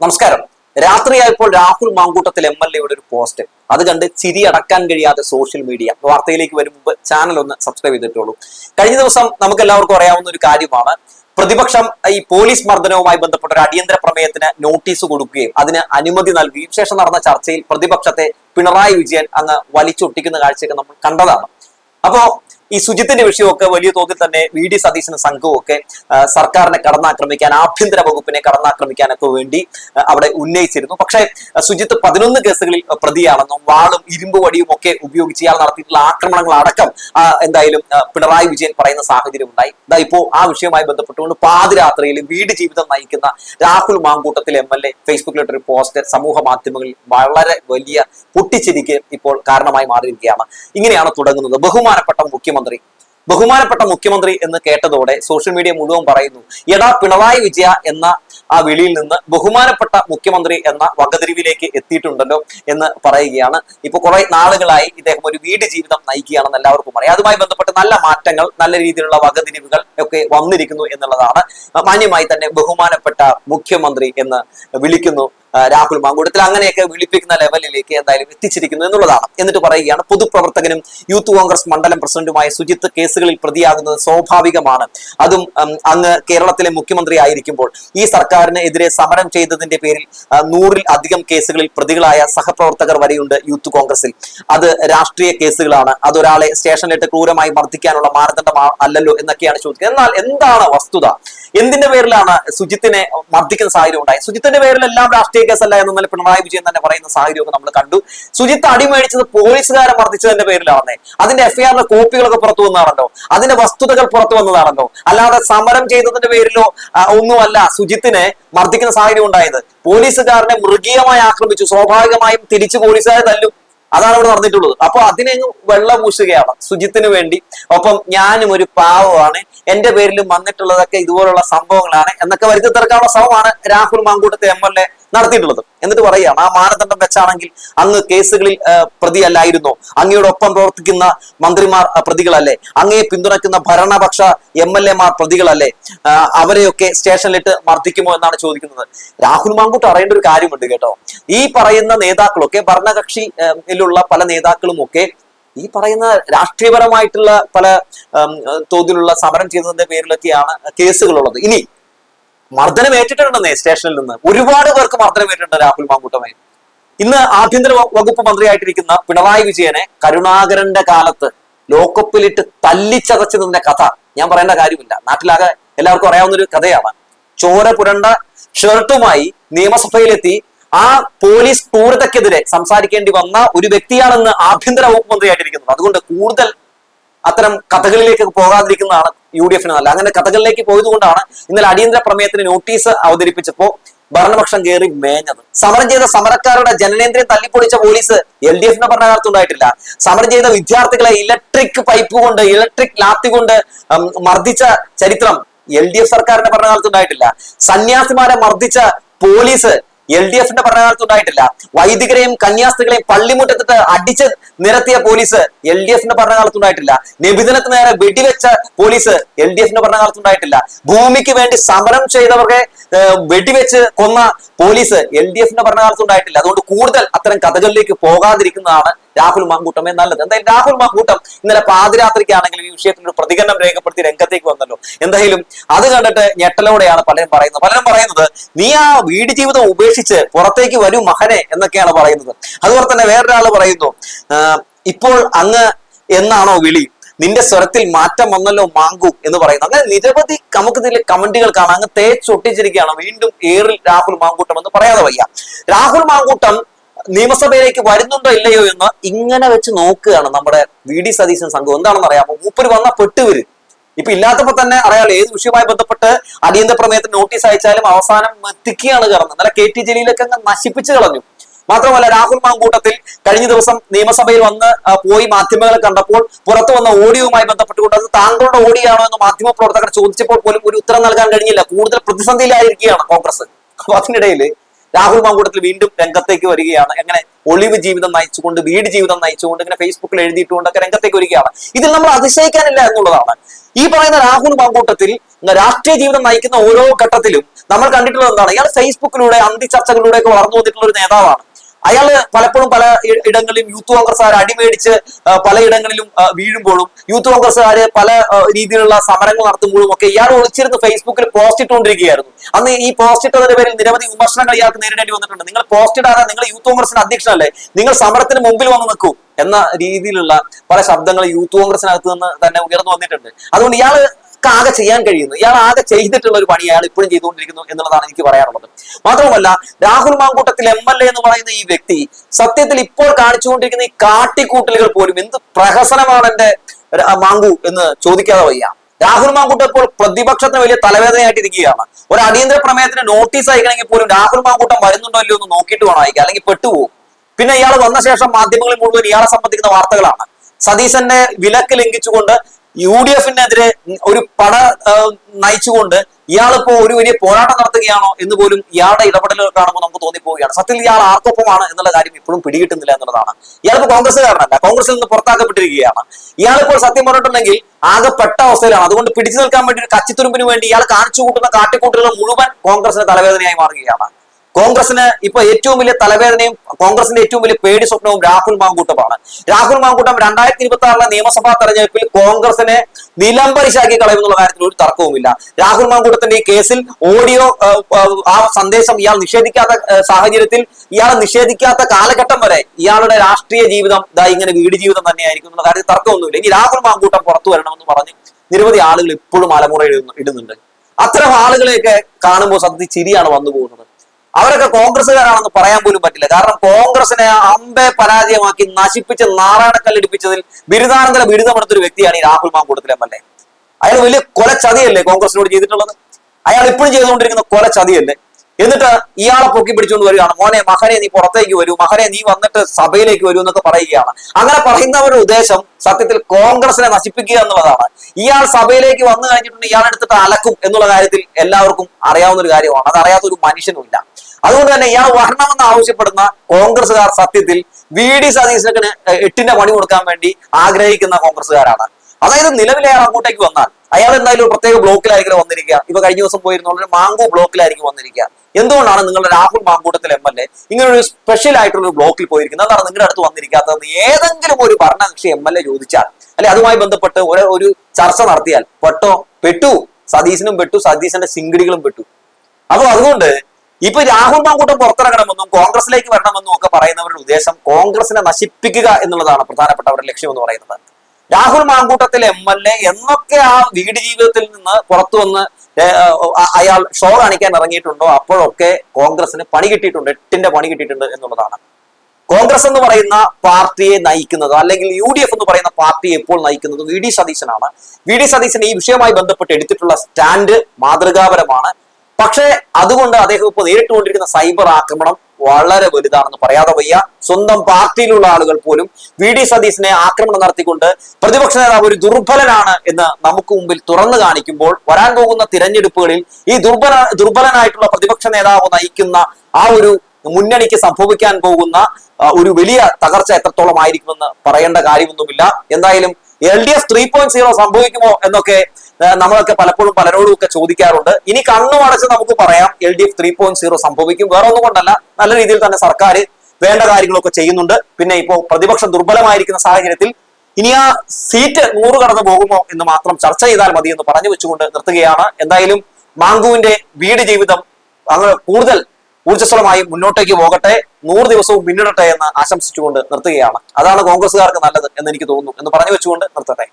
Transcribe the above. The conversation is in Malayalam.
നമസ്കാരം. രാത്രിയായപ്പോൾ രാഹുൽ മാങ്കൂട്ടത്തിൽ എം എൽ എയുടെ ഒരു പോസ്റ്റ് അത് കണ്ട് ചിരി അടക്കാൻ കഴിയാതെ സോഷ്യൽ മീഡിയ വാർത്തയിലേക്ക് വരും മുമ്പ് ചാനൽ ഒന്ന് സബ്സ്ക്രൈബ് ചെയ്തിട്ടുള്ളൂ കഴിഞ്ഞ ദിവസം നമുക്ക് എല്ലാവർക്കും അറിയാവുന്ന ഒരു കാര്യമാണ്. പ്രതിപക്ഷം ഈ പോലീസ് മർദ്ദനവുമായി ബന്ധപ്പെട്ട ഒരു അടിയന്തര പ്രമേയത്തിന് നോട്ടീസ് കൊടുക്കുകയും അതിന് അനുമതി നൽകുകയും ശേഷം നടന്ന ചർച്ചയിൽ പ്രതിപക്ഷത്തെ പിണറായി വിജയൻ അങ്ങ് വലിച്ചൊട്ടിക്കുന്ന കാഴ്ചയൊക്കെ നമ്മൾ കണ്ടതാണ്. അപ്പോ ഈ ശുചിത്തിന്റെ വിഷയമൊക്കെ വലിയ തോതിൽ തന്നെ വി ഡി സതീശന് സംഘവും ഒക്കെ സർക്കാരിനെ കടന്നാക്രമിക്കാൻ ആഭ്യന്തര വകുപ്പിനെ കടന്നാക്രമിക്കാനൊക്കെ വേണ്ടി അവിടെ ഉന്നയിച്ചിരുന്നു. പക്ഷേ ശുചിത്വ പതിനൊന്ന് കേസുകളിൽ പ്രതിയാണെന്നും വാളും ഇരുമ്പ് വടിയും ഒക്കെ ഉപയോഗിച്ച് ഇയാൾ നടത്തിയിട്ടുള്ള ആക്രമണങ്ങൾ അടക്കം എന്തായാലും പിണറായി വിജയൻ പറയുന്ന സാഹചര്യം ഉണ്ടായി ഇതാ ഇപ്പോ ആ വിഷയവുമായി ബന്ധപ്പെട്ടുകൊണ്ട് പാതിരാത്രിയിൽ വീട് ജീവിതം നയിക്കുന്ന Rahul Mankoottathil M L A ഫേസ്ബുക്കിലിട്ടൊരു post സമൂഹ മാധ്യമങ്ങളിൽ വളരെ വലിയ പൊട്ടിച്ചിരിക്ക് ഇപ്പോൾ കാരണമായി മാറിയിരിക്കുകയാണ്. ഇങ്ങനെയാണ് തുടങ്ങുന്നത്. ബഹുമാനപ്പെട്ട മുഖ്യമന്ത്രി ബഹുമാനപ്പെട്ട മുഖ്യമന്ത്രി എന്ന് കേട്ടതോടെ സോഷ്യൽ മീഡിയ മുഴുവൻ പറയുന്നു എടാ പിണറായി വിജയ എന്ന ആ വിളിയിൽ നിന്ന് ബഹുമാനപ്പെട്ട മുഖ്യമന്ത്രി എന്ന വകതിരിവിലേക്ക് എത്തിയിട്ടുണ്ടല്ലോ എന്ന് പറയുകയാണ്. ഇപ്പൊ കുറെ നാളുകളായി ഇദ്ദേഹം ഒരു വീട് ജീവിതം നയിക്കുകയാണെന്ന് എല്ലാവർക്കും അറിയാം. അതുമായി ബന്ധപ്പെട്ട് നല്ല മാറ്റങ്ങൾ നല്ല രീതിയിലുള്ള വകതിരിവുകൾ ഒക്കെ വന്നിരിക്കുന്നു എന്നുള്ളതാണ്. മാന്യമായി തന്നെ ബഹുമാനപ്പെട്ട മുഖ്യമന്ത്രി എന്ന് വിളിക്കുന്നു രാഹുൽ മാങ്കൂട്ടത്തിൽ. അങ്ങനെയൊക്കെ വിളിപ്പിക്കുന്ന ലെവലിലേക്ക് എന്തായാലും എത്തിച്ചിരിക്കുന്നു എന്നുള്ളതാണ്. എന്നിട്ട് പറയുകയാണ് പൊതുപ്രവർത്തകനും യൂത്ത് കോൺഗ്രസ് മണ്ഡലം പ്രസിഡന്റുമായ സുജിത്ത് കേസുകളിൽ പ്രതിയാകുന്നത് സ്വാഭാവികമാണ്. അതും അങ്ങ് കേരളത്തിലെ മുഖ്യമന്ത്രി ആയിരിക്കുമ്പോൾ ഈ സർക്കാരിന് എതിരെ സമരം ചെയ്തതിന്റെ പേരിൽ നൂറിൽ അധികം കേസുകളിൽ പ്രതികളായ സഹപ്രവർത്തകർ വരെയുണ്ട് യൂത്ത് കോൺഗ്രസിൽ. അത് രാഷ്ട്രീയ കേസുകളാണ്. അതൊരാളെ സ്റ്റേഷനിലിട്ട് ക്രൂരമായി മർദ്ദിക്കാനുള്ള മാനദണ്ഡം അല്ലല്ലോ എന്നൊക്കെയാണ് ചോദിക്കുന്നത്. എന്നാൽ എന്താണ് വസ്തുത? എന്തിന്റെ പേരിലാണ് സുജിത്തിനെ മർദ്ദിക്കുന്ന സാഹചര്യം ഉണ്ടായത്? സുജിത്തിന്റെ പേരിലെല്ലാം രാഷ്ട്രീയ കേസല്ല എന്ന് ഇന്നലെ പിണറായി വിജയൻ തന്നെ പറയുന്ന സാഹചര്യമൊക്കെ നമ്മൾ കണ്ടു. സുജിത്ത് അടിമേടിച്ചത് പോലീസുകാരെ മർദ്ദിച്ചതിന്റെ പേരിലാണെന്നേ. അതിന്റെ എഫ്ഐആറിന്റെ കോപ്പികളൊക്കെ പുറത്തു വന്നതാണല്ലോ. അതിന്റെ വസ്തുതകൾ പുറത്തു വന്നതാണല്ലോ. അല്ലാതെ സമരം ചെയ്തതിന്റെ പേരിലോ ഒന്നുമല്ല സുജിത്തിനെ മർദ്ദിക്കുന്ന സാഹചര്യം ഉണ്ടായത്. പോലീസുകാരനെ മൃഗീയമായി ആക്രമിച്ചു. സ്വാഭാവികമായും തിരിച്ചു പോലീസുകാരെ തല്ലും. അതാണ് ഇവിടെ നടന്നിട്ടുള്ളത്. അപ്പൊ അതിനെ വെള്ളം പൂശുകയാണ് സുജിത്തിന് വേണ്ടി. ഒപ്പം ഞാനും ഒരു പാവമാണ്. എന്റെ പേരിലും വന്നിട്ടുള്ളതൊക്കെ ഇതുപോലുള്ള സംഭവങ്ങളാണ് എന്നൊക്കെ വരുത്തി തീർക്കാനുള്ള ശ്രമമാണ് രാഹുൽ മാങ്കൂട്ടത്തെ എം എൽ എ നടത്തിയിട്ടുള്ളത്. എന്നിട്ട് പറയുകയാണ് ആ മാനദണ്ഡം വെച്ചാണെങ്കിൽ അങ്ങ് കേസുകളിൽ പ്രതിയല്ലായിരുന്നു. അങ്ങയുടെ അങ്ങയോടൊപ്പം പ്രവർത്തിക്കുന്ന മന്ത്രിമാർ പ്രതികളല്ലേ? അങ്ങയെ പിന്തുണയ്ക്കുന്ന ഭരണപക്ഷ എം എൽ എമാർ പ്രതികളല്ലേ? അവരെയൊക്കെ സ്റ്റേഷനിലിട്ട് മർദ്ദിക്കുമോ എന്നാണ് ചോദിക്കുന്നത്. രാഹുൽ മാങ്കൂട്ട് അറിയേണ്ട ഒരു കാര്യമുണ്ട് കേട്ടോ. ഈ പറയുന്ന നേതാക്കളൊക്കെ ഭരണകക്ഷിയിലുള്ള പല നേതാക്കളുമൊക്കെ ഈ പറയുന്ന രാഷ്ട്രീയപരമായിട്ടുള്ള പല തോതിലുള്ള സമരം ചെയ്തതിന്റെ പേരിലൊക്കെയാണ് കേസുകളുള്ളത്. ഇനി മർദ്ദനം ഏറ്റിട്ടുണ്ടെന്നേ സ്റ്റേഷനിൽ നിന്ന്. ഒരുപാട് പേർക്ക് മർദ്ദനം ഏറ്റിട്ടുണ്ട് രാഹുൽ മാങ്കൂട്ടമേ ഇന്ന് ആഭ്യന്തര വകുപ്പ് മന്ത്രിയായിട്ടിരിക്കുന്ന പിണറായി വിജയനെ കരുണാകരന്റെ കാലത്ത് ലോക്കപ്പിലിട്ട് തല്ലിച്ചതച്ചതിന്റെ കഥ ഞാൻ പറയേണ്ട കാര്യമില്ല. നാട്ടിലാകെ എല്ലാവർക്കും അറിയാവുന്ന ഒരു കഥയാണ്. ചോര പുരണ്ട ഷർട്ടുമായി നിയമസഭയിലെത്തി ആ പോലീസ് ക്രൂരതയ്ക്കെതിരെ സംസാരിക്കേണ്ടി വന്ന ഒരു വ്യക്തിയാണെന്ന് ആഭ്യന്തര വകുപ്പ് മന്ത്രിയായിട്ടിരിക്കുന്നത്. അതുകൊണ്ട് കൂടുതൽ അത്തരം കഥകളിലേക്ക് പോകാതിരിക്കുന്നതാണ് യു ഡി എഫിന് നല്ല അങ്ങനെ കഥകളിലേക്ക് പോയതുകൊണ്ടാണ് ഇന്നലെ അടിയന്തര പ്രമേയത്തിന് നോട്ടീസ് അവതരിപ്പിച്ചപ്പോ ഭരണപക്ഷം കയറി മേഞ്ഞത്. സമരം ചെയ്ത സമരക്കാരുടെ ജനനേന്ദ്രിയം തല്ലിപ്പൊളിച്ച പോലീസ് എൽ ഡി എഫിന്റെ ഭരണകാലത്ത് ഉണ്ടായിട്ടില്ല. സമരം ചെയ്ത വിദ്യാർത്ഥികളെ ഇലക്ട്രിക് പൈപ്പ് കൊണ്ട് ഇലക്ട്രിക് ലാത്തി കൊണ്ട് മർദ്ദിച്ച ചരിത്രം എൽ ഡി എഫ് സർക്കാരിന്റെ ഭരണകാലത്ത് ഉണ്ടായിട്ടില്ല. സന്യാസിമാരെ മർദ്ദിച്ച പോലീസ് എൽ ഡി എഫിന്റെ ഭരണകാലത്ത് ഉണ്ടായിട്ടില്ല. വൈദികരെയും കന്യാസ്ത്രീകളെയും പള്ളിമുറ്റത്തിട്ട് അടിച്ച് നിരത്തിയ പോലീസ് എൽ ഡി എഫിന്റെ ഭരണകാലത്ത് ഉണ്ടായിട്ടില്ല. നിബിധനത്തിന് നേരെ വെടിവെച്ച പോലീസ് എൽ ഡി എഫിന്റെ ഭരണകാലത്ത് ഉണ്ടായിട്ടില്ല. ഭൂമിക്ക് വേണ്ടി സമരം ചെയ്തവരെ വെടിവെച്ച് കൊന്ന പോലീസ് എൽ ഡി എഫിന്റെ ഭരണകാലത്ത് ഉണ്ടായിട്ടില്ല. അതുകൊണ്ട് കൂടുതൽ അത്തരം കഥകളിലേക്ക് പോകാതിരിക്കുന്നതാണ് രാഹുൽ മാങ്കൂട്ടമേ നല്ലത് എന്തായാലും രാഹുൽ മാങ്കൂട്ടം ഇന്നലെ പാതിരാത്രിക്കാണെങ്കിലും ഈ വിഷയത്തിൽ ഒരു പ്രതികരണം രേഖപ്പെടുത്തി രംഗത്തേക്ക് വന്നല്ലോ. എന്തായാലും അത് കണ്ടിട്ട് ഞെട്ടലോടെയാണ് പലരും പറയുന്നത്. പലരും പറയുന്നത് നീ ആ വീട് ജീവിതം ഉപേക്ഷിച്ച് പുറത്തേക്ക് വരൂ മഹനെ എന്നൊക്കെയാണ് പറയുന്നത്. അതുപോലെ തന്നെ വേറൊരാൾ പറയുന്നു ഇപ്പോൾ അങ്ങ് എന്നാണോ വിളി? നിന്റെ സ്വരത്തിൽ മാറ്റം വന്നല്ലോ മാങ്കു എന്ന് പറയുന്നത് അങ്ങനെ നിരവധി നമുക്ക് ഇതിലെ കമന്റുകൾ കാണാം. അങ്ങ് തേച്ചൊട്ടിച്ചിരിക്കുകയാണ് വീണ്ടും ഏറിൽ രാഹുൽ മാങ്കൂട്ടം എന്ന് പറയാതെ വയ്യ. രാഹുൽ മാങ്കൂട്ടം നിയമസഭയിലേക്ക് വരുന്നുണ്ടോ ഇല്ലയോ എന്ന് ഇങ്ങനെ വെച്ച് നോക്കുകയാണ് നമ്മുടെ വി ഡി സതീശൻ സംഘം. എന്താണെന്ന് അറിയാമോ? മൂപ്പര് വന്ന പെട്ടുവര്. ഇപ്പൊ ഇല്ലാത്തപ്പോ തന്നെ അറിയാലോ ഏത് വിഷയവുമായി ബന്ധപ്പെട്ട് അടിയന്തര പ്രമേയത്തിന് നോട്ടീസ് അയച്ചാലും അവസാനം എത്തിക്കുകയാണ് കടന്നത് ഇന്നലെ കെ ടി ജലീലൊക്കെ അങ്ങ് നശിപ്പിച്ചു കളഞ്ഞു. മാത്രമല്ല രാഹുൽ മാങ്കൂട്ടത്തിൽ കഴിഞ്ഞ ദിവസം നിയമസഭയിൽ വന്ന് പോയി മാധ്യമങ്ങളെ കണ്ടപ്പോൾ പുറത്തു വന്ന ഓഡിയോയുമായി ബന്ധപ്പെട്ടുകൊണ്ട് അത് താങ്കളുടെ ഓഡിയോ എന്ന് മാധ്യമ പ്രവർത്തകർ ചോദിച്ചപ്പോൾ പോലും ഒരു ഉത്തരം നൽകാൻ കഴിഞ്ഞില്ല. കൂടുതൽ പ്രതിസന്ധിയിലായിരിക്കുകയാണ് കോൺഗ്രസ്. അപ്പൊ അതിനിടയിൽ രാഹുൽ മാങ്കൂട്ടത്തിൽ വീണ്ടും രംഗത്തേക്ക് വരികയാണ്. എങ്ങനെ ഒളിവ് ജീവിതം നയിച്ചുകൊണ്ട് വീട് ജീവിതം നയിച്ചുകൊണ്ട് ഇങ്ങനെ ഫേസ്ബുക്കിൽ എഴുതിയിട്ടുകൊണ്ടൊക്കെ രംഗത്തേക്ക് വരികയാണ്. ഇതിൽ നമ്മൾ അതിശയിക്കാനില്ല എന്നുള്ളതാണ്. ഈ പറയുന്ന രാഹുൽ മാങ്കൂട്ടത്തിൽ രാഷ്ട്രീയ ജീവിതം നയിക്കുന്ന ഓരോ ഘട്ടത്തിലും നമ്മൾ കണ്ടിട്ടുള്ളത് എന്താണ്? ഇയാൾ ഫേസ്ബുക്കിലൂടെ അന്തിചർച്ചകളിലൂടെ ഒക്കെ വളർന്നു വന്നിട്ടുള്ള ഒരു നേതാവാണ്. അയാൾ പലപ്പോഴും പല ഇടങ്ങളിലും യൂത്ത് കോൺഗ്രസ് കോൺഗ്രസ്സുകാർ അടിമേടിച്ച് പലയിടങ്ങളിലും വീഴുമ്പോഴും യൂത്ത് കോൺഗ്രസ്സുകാര് പല രീതിയിലുള്ള സമരങ്ങൾ നടത്തുമ്പോഴും ഒക്കെ ഇയാൾ ഒളിച്ചിരുന്ന് ഫേസ്ബുക്കിൽ പോസ്റ്റ് ഇട്ടുകൊണ്ടിരിക്കുകയായിരുന്നു. അന്ന് ഈ പോസ്റ്റ് ഇട്ടതിന്റെ പേരിൽ നിരവധി വിമർശനങ്ങൾ ഇയാൾക്ക് നേരിടേണ്ടി വന്നിട്ടുണ്ട്. നിങ്ങൾ പോസ്റ്റ് ഇടാതെ നിങ്ങൾ യൂത്ത് കോൺഗ്രസിന്റെ അധ്യക്ഷനല്ലേ? നിങ്ങൾ സമരത്തിന് മുമ്പിൽ വന്ന് നിൽക്കൂ എന്ന രീതിയിലുള്ള പല ശബ്ദങ്ങൾ യൂത്ത് കോൺഗ്രസിനകത്ത് നിന്ന് തന്നെ ഉയർന്നു വന്നിട്ടുണ്ട്. അതുകൊണ്ട് ഇയാൾ ആകെ ചെയ്യാൻ കഴിയുന്നു. ഇയാൾ ആകെ ചെയ്തിട്ടുള്ള ഒരു പണി അയാൾ ഇപ്പോഴും ചെയ്തുകൊണ്ടിരിക്കുന്നു എന്നുള്ളതാണ് എനിക്ക് പറയാനുള്ളത്. മാത്രമല്ല Rahul Mankoottathil M L A എന്ന് പറയുന്ന ഈ വ്യക്തി സത്യത്തിൽ ഇപ്പോൾ കാണിച്ചുകൊണ്ടിരിക്കുന്ന ഈ കാട്ടിക്കൂട്ടലുകൾ പോലും എന്ത് പ്രഹസനമാണ് എന്റെ മാങ്കു എന്ന് ചോദിക്കാതെ വയ്യ. രാഹുൽ മാങ്കൂട്ടം ഇപ്പോൾ പ്രതിപക്ഷത്തിന് വലിയ തലവേദനയായിട്ട് ഇരിക്കുകയാണ് ഒരു അടിയന്തര പ്രമേയത്തിന് നോട്ടീസ് അയക്കണമെങ്കിൽ പോലും രാഹുൽ മാങ്കൂട്ടം വരുന്നുണ്ടോ അല്ലയോ എന്ന് നോക്കിയിട്ട് വേണം അയക്കുക അല്ലെങ്കിൽ പെട്ടുപോകും. പിന്നെ ഇയാൾ വന്ന ശേഷം മാധ്യമങ്ങളിൽ മുഴുവൻ ഇയാളെ സംബന്ധിക്കുന്ന വാർത്തകളാണ്. സതീശന്റെ വിലക്ക് ലംഘിച്ചുകൊണ്ട് യു ഡി എഫിനെതിരെ ഒരു പട നയിച്ചുകൊണ്ട് ഇയാളിപ്പോ ഒരു വലിയ പോരാട്ടം നടത്തുകയാണോ എന്ന് പോലും ഇയാളുടെ ഇടപെടലുകൾ കാണുമ്പോൾ നമുക്ക് തോന്നിപ്പോവുകയാണ്. സത്യത്തിൽ ഇയാൾ ആർക്കൊപ്പമാണ് എന്നുള്ള കാര്യം ഇപ്പോഴും പിടികിട്ടുന്നില്ല എന്നുള്ളതാണ്. ഇയാളിപ്പോ കോൺഗ്രസ്സുകാരനല്ല. കോൺഗ്രസിൽ നിന്ന് പുറത്താക്കപ്പെട്ടിരിക്കുകയാണ്. ഇയാളിപ്പോൾ സത്യം പറഞ്ഞിട്ടുണ്ടെങ്കിൽ ആകെ പെട്ട അവസ്ഥയിലാണ്. അതുകൊണ്ട് പിടിച്ചു നിൽക്കാൻ വേണ്ടി ഒരു കച്ചിത്തുരുമ്പിന് വേണ്ടി ഇയാൾ കാണിച്ചു കൂട്ടുന്ന കാട്ടിക്കൂട്ടുകൾ മുഴുവൻ കോൺഗ്രസിന് തലവേദനയായി മാറുകയാണ്. കോൺഗ്രസിന് ഇപ്പൊ ഏറ്റവും വലിയ തലവേദനയും കോൺഗ്രസിന്റെ ഏറ്റവും വലിയ പേടി സ്വപ്നവും രാഹുൽ മാങ്കൂട്ടമാണ്. രാഹുൽ മാങ്കൂട്ടം രണ്ടായിരത്തി ഇരുപത്തി ആറിലെ നിയമസഭാ തെരഞ്ഞെടുപ്പിൽ കോൺഗ്രസിനെ നിലംപരിശാക്കി കളയുമെന്നുള്ള കാര്യത്തിൽ ഒരു തർക്കവുമില്ല. രാഹുൽ മാങ്കൂട്ടത്തിന്റെ ഈ കേസിൽ ഓഡിയോ ആ, സന്ദേശം ഇയാൾ നിഷേധിക്കാത്ത സാഹചര്യത്തിൽ ഇയാളെ നിഷേധിക്കാത്ത കാലഘട്ടം വരെ ഇയാളുടെ രാഷ്ട്രീയ ജീവിതം ഇതാ ഇങ്ങനെ വീട് ജീവിതം തന്നെയായിരിക്കും എന്നുള്ള കാര്യത്തിൽ തർക്കമൊന്നുമില്ല. ഇനി രാഹുൽ മാങ്കൂട്ടം പുറത്തു വരണമെന്ന് പറഞ്ഞ് നിരവധി ആളുകൾ ഇപ്പോഴും അലമുറ ഇടുന്നുണ്ട്. അത്തരം ആളുകളെയൊക്കെ കാണുമ്പോൾ സത്യത്തിൽ ചിരിയാണ് വന്നു പോകുന്നത് അവരൊക്കെ കോൺഗ്രസ്സുകാരാണെന്ന് പറയാൻ പോലും പറ്റില്ല. കാരണം കോൺഗ്രസിനെ അമ്പെ പരാജയമാക്കി നശിപ്പിച്ച് നാരായണക്കല്ലടിപ്പിച്ചതിൽ ബിരുദാനന്തര ബിരുദമെടുത്തൊരു വ്യക്തിയാണ് ഈ Rahul Mankoottathil M L A. അയാൾ വലിയ കൊല ചതിയല്ലേ കോൺഗ്രസിനോട് ചെയ്തിട്ടുള്ളത്? അയാൾ ഇപ്പോഴും ചെയ്തുകൊണ്ടിരിക്കുന്ന കൊല ചതിയല്ലേ എന്നിട്ട് ഇയാളെ പൊക്കി പിടിച്ചുകൊണ്ട് വരികയാണ്. മോനെ മഹനെ നീ പുറത്തേക്ക് വരൂ. മഹനെ നീ വന്നിട്ട് സഭയിലേക്ക് വരൂ എന്നൊക്കെ പറയുകയാണ്. അങ്ങനെ പറയുന്നവരുടെ ഉദ്ദേശം സത്യത്തിൽ കോൺഗ്രസിനെ നശിപ്പിക്കുക എന്നുള്ളതാണ്. ഇയാൾ സഭയിലേക്ക് വന്നു കഴിഞ്ഞിട്ടുണ്ട് ഇയാൾ എടുത്തിട്ട് അലക്കും എന്നുള്ള കാര്യത്തിൽ എല്ലാവർക്കും അറിയാവുന്ന ഒരു കാര്യമാണ്. അത് അറിയാത്ത ഒരു മനുഷ്യനുമില്ല. അതുകൊണ്ട് തന്നെ ഇയാൾ വരണമെന്ന് ആവശ്യപ്പെടുന്ന കോൺഗ്രസ്സുകാർ സത്യത്തിൽ വി ഡി സതീശന് എട്ടിന്റെ പണി കൊടുക്കാൻ വേണ്ടി ആഗ്രഹിക്കുന്ന കോൺഗ്രസ്സുകാരാണ്. അതായത് നിലവിലെ അയാൾ അങ്ങോട്ടേക്ക് വന്നാൽ അയാൾ എന്തായാലും ഒരു പ്രത്യേക ബ്ലോക്കിലായിരിക്കും വന്നിരിക്കുക. ഇപ്പൊ കഴിഞ്ഞ ദിവസം പോയിരുന്ന മാങ്കു ബ്ലോക്കിലായിരിക്കും വന്നിരിക്കുക. എന്തുകൊണ്ടാണ് നിങ്ങളുടെ Rahul Mankoottathil M L A ഇങ്ങനെ ഒരു സ്പെഷ്യൽ ആയിട്ടുള്ള ഒരു ബ്ലോക്കിൽ പോയിരിക്കുന്നത്? അതാണ് നിങ്ങളുടെ അടുത്ത് വന്നിരിക്കാത്തതെന്ന് ഏതെങ്കിലും ഒരു ഭരണകക്ഷി എം എൽ എ ചോദിച്ചാൽ അല്ലെ അതുമായി ബന്ധപ്പെട്ട് ഒരു ഒരു ചർച്ച നടത്തിയാൽ പെട്ടോ? പെട്ടു. സതീശനും പെട്ടു. സതീശന്റെ സിംഗിടികളും പെട്ടു. അപ്പൊ അതുകൊണ്ട് ഇപ്പൊ രാഹുൽ മാങ്കൂട്ടം പുറത്തിറങ്ങണമെന്നും കോൺഗ്രസിലേക്ക് വരണമെന്നും ഒക്കെ പറയുന്നവരുടെ ഉദ്ദേശം കോൺഗ്രസിനെ നശിപ്പിക്കുക എന്നുള്ളതാണ് പ്രധാനപ്പെട്ട അവരുടെ ലക്ഷ്യം എന്ന് പറയുന്നത്. Rahul Mankoottathil M L A എന്നൊക്കെ ആ വീട് ജീവിതത്തിൽ നിന്ന് പുറത്തു വന്ന് അയാൾ ഷോ കാണിക്കാൻ ഇറങ്ങിയിട്ടുണ്ടോ? അപ്പോഴൊക്കെ കോൺഗ്രസിന് പണി കിട്ടിയിട്ടുണ്ട് എട്ടിന്റെ പണി കിട്ടിയിട്ടുണ്ട് എന്നുള്ളതാണ്. കോൺഗ്രസ് എന്ന് പറയുന്ന പാർട്ടിയെ നയിക്കുന്നത് അല്ലെങ്കിൽ യു ഡി എഫ് എന്ന് പറയുന്ന പാർട്ടിയെ ഇപ്പോൾ നയിക്കുന്നത് വി ഡി സതീശനാണ്. വി ഡി സതീശൻ ഈ വിഷയവുമായി ബന്ധപ്പെട്ട് എടുത്തിട്ടുള്ള സ്റ്റാൻഡ് മാതൃകാപരമാണ്. പക്ഷേ അതുകൊണ്ട് അദ്ദേഹം ഇപ്പോൾ നേരിട്ടുകൊണ്ടിരിക്കുന്ന സൈബർ ആക്രമണം വളരെ വലുതാണെന്ന് പറയാതെ വയ്യ. സ്വന്തം പാർട്ടിയിലുള്ള ആളുകൾ പോലും വി ഡി സതീശനെ ആക്രമണം നടത്തിക്കൊണ്ട് പ്രതിപക്ഷ നേതാവ് ഒരു ദുർബലനാണ് എന്ന് നമുക്ക് മുമ്പിൽ തുറന്നു കാണിക്കുമ്പോൾ വരാൻ പോകുന്ന തിരഞ്ഞെടുപ്പുകളിൽ ഈ ദുർബല ദുർബലനായിട്ടുള്ള പ്രതിപക്ഷ നേതാവ് നയിക്കുന്ന ആ ഒരു മുന്നണിക്ക് സംഭവിക്കാൻ പോകുന്ന ഒരു വലിയ തകർച്ച എത്രത്തോളം ആയിരിക്കുമെന്ന് പറയേണ്ട കാര്യമൊന്നുമില്ല. എന്തായാലും L D F three point zero സംഭവിക്കുമോ എന്നൊക്കെ നമ്മളൊക്കെ പലപ്പോഴും പലരോടും ഒക്കെ ചോദിക്കാറുണ്ട്. ഇനി കണ്ണു അടച്ച് നമുക്ക് പറയാം L D F three point zero സംഭവിക്കും. വേറെ ഒന്നും കൊണ്ടല്ല നല്ല രീതിയിൽ തന്നെ സർക്കാർ വേണ്ട കാര്യങ്ങളൊക്കെ ചെയ്യുന്നുണ്ട്. പിന്നെ ഇപ്പോൾ പ്രതിപക്ഷം ദുർബലമായിരിക്കുന്ന സാഹചര്യത്തിൽ ഇനി ആ സീറ്റ് നൂറ് കടന്നു പോകുമോ എന്ന് മാത്രം ചർച്ച ചെയ്താൽ മതി എന്ന് പറഞ്ഞു വെച്ചുകൊണ്ട് നിർത്തുകയാണ്. എന്തായാലും മാങ്കുവിന്റെ വീട് ജീവിതം അങ്ങ് കൂടുതൽ ഊർജസ്വലമായി മുന്നോട്ടേക്ക് പോകട്ടെ നൂറ് ദിവസവും പിന്നിടട്ടെ എന്ന് ആശംസിച്ചുകൊണ്ട് നിർത്തുകയാണ്. അതാണ് കോൺഗ്രസ്സുകാർക്ക് നല്ലത് എന്ന് എനിക്ക് തോന്നുന്നു. എന്ന് പറഞ്ഞു വെച്ചുകൊണ്ട് നിർത്തട്ടെ.